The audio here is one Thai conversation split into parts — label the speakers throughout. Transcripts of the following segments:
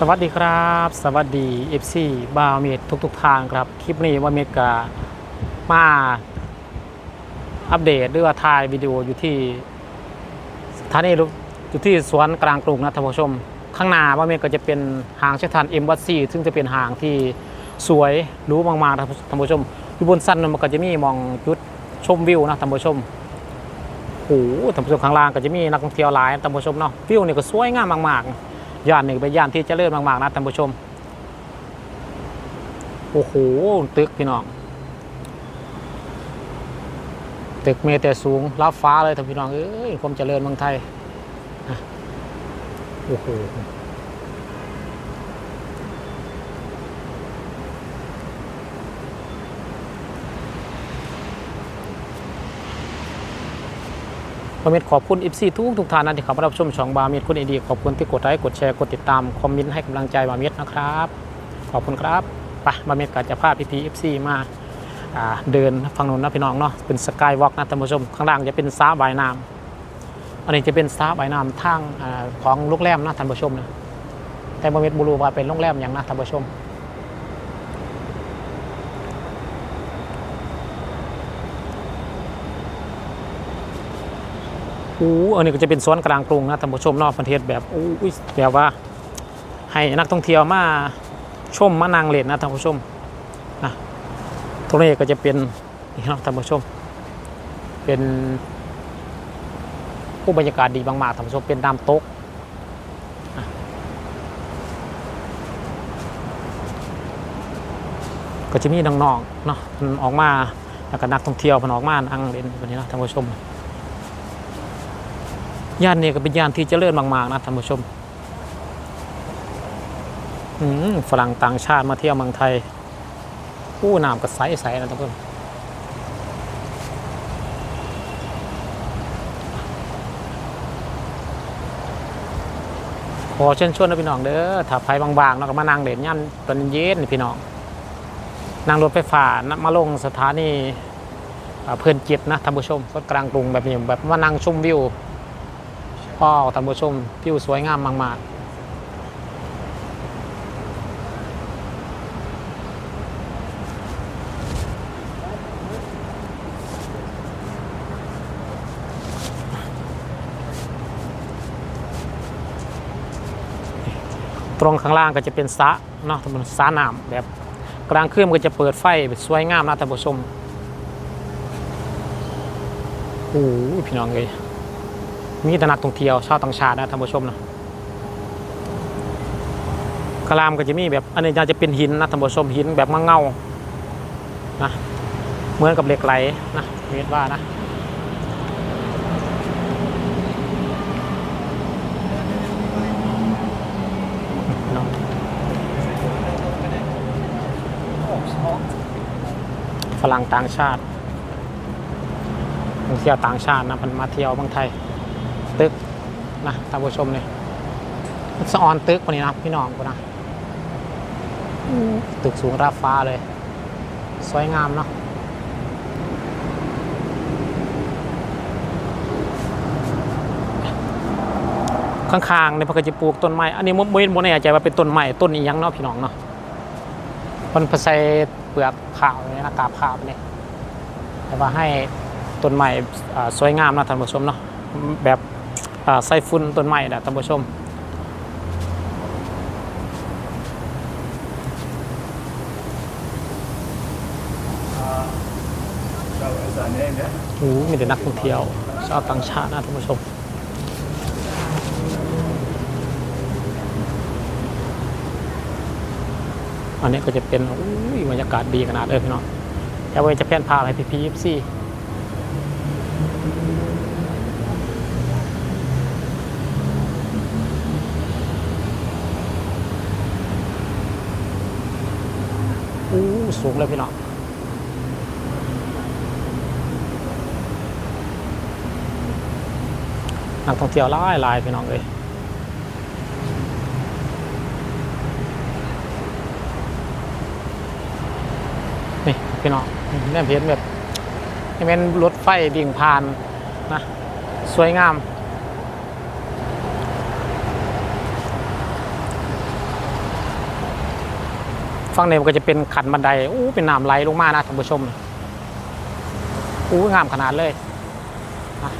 Speaker 1: สวัสดีครับ สวัสดี FC บาวเมดทุกทุกๆทางครับ คลิปนี้ว่าเมดกามาอัปเดตหรือว่าถ่ายวิดีโออยู่ที่สถานีรถอยู่ที่สวนกลางกรุงนะท่านผู้ชม ข้างหน้าว่าเมดก็จะเป็นหางเชทันเอ็มวัตซีซึ่งจะเป็นหางที่สวยรู้มากๆนะท่านผู้ชมอยู่บนสั้นมันก็จะมีมองจุดชมวิวนะท่านผู้ชมโอ้โหท่านผู้ชมข้างล่างก็จะมีนักท่องเที่ยวหลายท่านผู้ชมเนาะวิวนี่ก็สวยงามมากๆ ย่านหนึ่งเป็นย่านที่เจริญมากๆนะท่านผู้ชม โอ้โห ตึกพี่น้อง ตึกเมแต่สูงรับฟ้าเลยท่านพี่น้อง เอ้ยความเจริญเมืองไทยนะโอ้โห บาเมดขอบคุณอิฟซีทุกทุกท่านนะที่เข้ามารับชมช่องบาเมดคุณเอดีขอบคุณที่กดไลค์กดแชร์กดติดตามคอมเมนต์ให้กำลังใจบาเมดนะครับ ขอบคุณครับไปบาเมดก็จะพาพี่พีเอฟซีมาเดินฝั่งนู้นนะพี่น้องเนาะเป็นสกายวอล์กนะท่านผู้ชมข้างล่างจะเป็นสระว่ายน้ำอันนี้จะเป็นสระว่ายน้ำทางอ่าของโรงแรมนะท่านผู้ชมนะแต่บาเมดบูรูว่าเป็นโรงแรมอย่างนะท่านผู้ชม อู้อันนี้ก็จะเป็นสวนกลางกรุงนะท่านผู้ชมนอกประเทศแบบอู้แบบว่า ให้นักท่องเที่ยวมาชมมานั่งเล่นนะท่านผู้ชมนะตรงนี้ก็จะเป็นนี่นะท่านผู้ชม เป็นผู้บรรยากาศดีมากๆท่านผู้ชมเป็นน้ำตกก็จะมีน้องๆเนาะมันออกมาแล้วก็นักท่องเที่ยวมันออกมานั่งเล่นแบบนี้นะท่านผู้ชม ย่านนี้ก็เป็นย่านที่เจริญมากๆนะท่านผู้ชมฝรั่งต่างชาติมาเที่ยวเมืองไทยผู้น้ำก็ใสๆนะท่านผู้ชมขอเชิญชวนนะพี่น้องเด้อถ้าไปบางๆเนาะก็มานั่งเด่นย่ำตอนเย็นพี่น้องนั่งรถไฟฟ้ามาลงสถานีเพลินจิตนะท่านผู้ชมรถกลางกรุงแบบนี้แบบมานั่งชมวิว พ่อท่านผู้ชมวิวสวยงามมากๆตรงข้างล่างก็จะเป็นสระเนาะท่านผู้ชมสระน้ำแบบกลางคืนก็จะเปิดไฟสวยงามนะท่านผู้ชมโอ้พี่น้องเลย มีแต่นักท่องเที่ยวชาวต่างชาตินะท่านผู้ชมนะกลามก็จะมีแบบอันนี้น่าจะเป็นหินนะท่านผู้ชมหินแบบมะเงานะเหมือนกับเหล็กไหลนะเรียกว่านะฝรั่งต่างชาติท่องเที่ยวต่างชาตินะมันมาเที่ยวเมืองไทย นะท่านผู้ชมเนี่ยสะออนตึกคนนี้นะพี่น้องกูนะตึกสูงราฟ้าเลย สวยงามเนาะข้างๆในยพนก็จะปลูกต้นไม้อันนี้มไม่ไม่แน่ใจว่าเป็นต้นไม้ต้นนี้ยังเนาะพี่น้องเนาะมันผสมเปลือกขาวเนี่ยนะกาบขาวเนี่ยแต่ว่าให้ต้นไม้อ่สวยงามนะท่านผู้ชมเนาะแบบ อ่าใส่ฟุ้นต้นไม้นะท่านผู้ชมโอ้โหมีแต่นักท่องเที่ยวชาวต่างชาตินะท่านผู้ชมอันนี้ก็จะเป็นอุ้ยบรรยากาศดีขนาดเลยพี่น้องเดี๋ยวไว้จะแพนพาอะไรพี่พียิปซี่อู้ สูงเลยพี่น้องนักท่องเที่ยวหลายหลายพี่น้องเลยนี่พี่น้องแม่เพียนแบบนี่เป็นรถไฟดิ่งผ่านนะ สวยงาม ฝั่งนี้มันก็จะเป็นขันบันไดอู้เป็นน้ำไหลลงมานะท่านผู้ชมอู้งามขนาดเลยอะ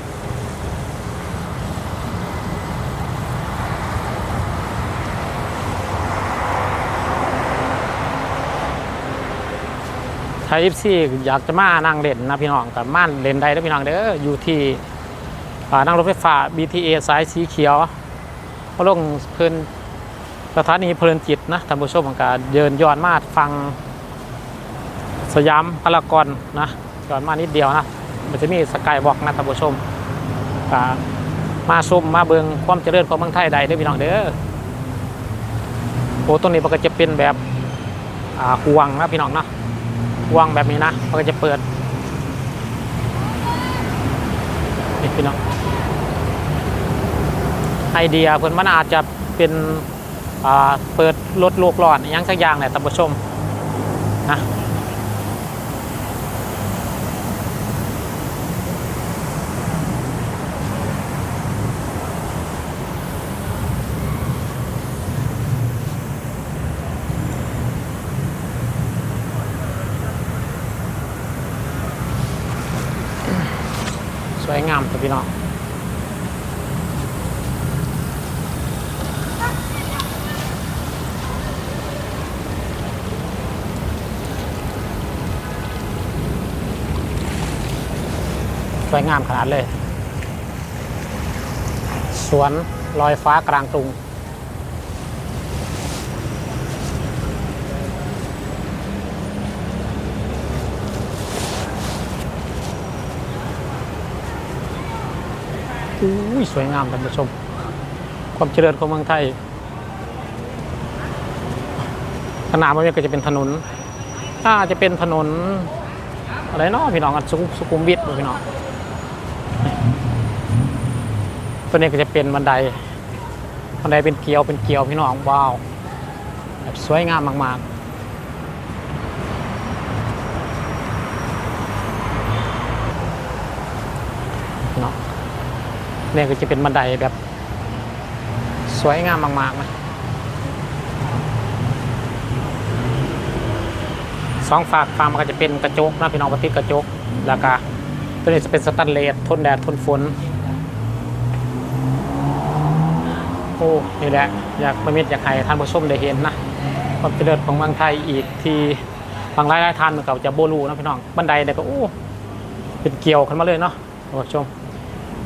Speaker 1: ถ้า FC อยากจะมานั่งเล่นนะพี่น้องกับม่านเล่นได้นะพี่น้องเด้ออยู่ที่นั่งรถไฟฟ้า BTA สายสีเขียวก็ลงเพลิน สถานีเพลินจิตนะท่านผู้ชมของการเดินย้อนมาฟังสยามพารากอนนะย้อนมานิดเดียวนะมันจะมีสกายวอกนะท่านผู้ชมก็มาชมมาเบิงความเจริญของเมืองไทยใดเด้พี่น้องเด้อโอ้ต้นนี้มันก็จะเป็นแบบอ่าห่วงนะพี่น้องเนาะห่วงแบบนี้นะมันก็จะเปิดนี่พี่น้องไอเดียเพิ่อนมันอาจจะเป็น เปิดลดโลกร้อนยังสักอย่างแหละท่านผู้ชมนะสวยงามครับพี่น้อง สวยงามขนาดเลย สวนลอยฟ้ากลางกรุง อุ้ยสวยงามท่านผู้ชม ความเจริญของเมืองไทยขนาดมันก็จะเป็นถนนถ้าจะเป็นถนนอะไรเนาะพี่น้องอันสุขุมวิทพี่น้อง ตัวนี้ก็จะเป็นบันไดบันไดเป็นเกลียวเป็นเกลียวพี่น้องว้าวแบบสวยงามมากๆพี่น้องเนี่ยก็จะเป็นบันไดแบบสวยงามมากๆนะสองฝากฟาร์มมันก็จะเป็นกระจกนะพี่น้องปฏิกระจก แล้วก็ตัวนี้จะเป็นสแตนเลสทนแดดทนฝน โอ้นี่แหละอยากมามิตรอยากให้ท่านผู้ชมได้เห็นนะความเจริญของเมืองไทยอีกที่บางรายหลายท่านมันก็จะโบลูนะพี่น้องบันไดเนี่ยก็โอ้เป็นเกลียวขึ้นมาเลยเนาะท่านผู้ชม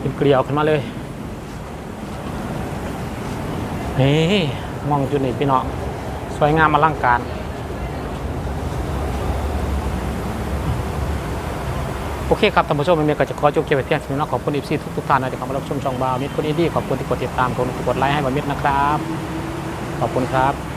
Speaker 1: เป็นเกลียวขึ้นมาเลยนี่มองจุดนี้พี่น้องสวยงามอลังการ โอเคครับท่านผู้ชมมีก็จะขอจบเกี่ยว้เพียงเท่านี้เนะขอบคุณอีพีทุกทุกท่านนะที่เข้ามารับชมช่องบาวมิตรคนอินดี้ขอบคุณที่กดติดตามขอบคุณที่กดไลค์ให้บาวมิตรนะครับ ขอบคุณครับ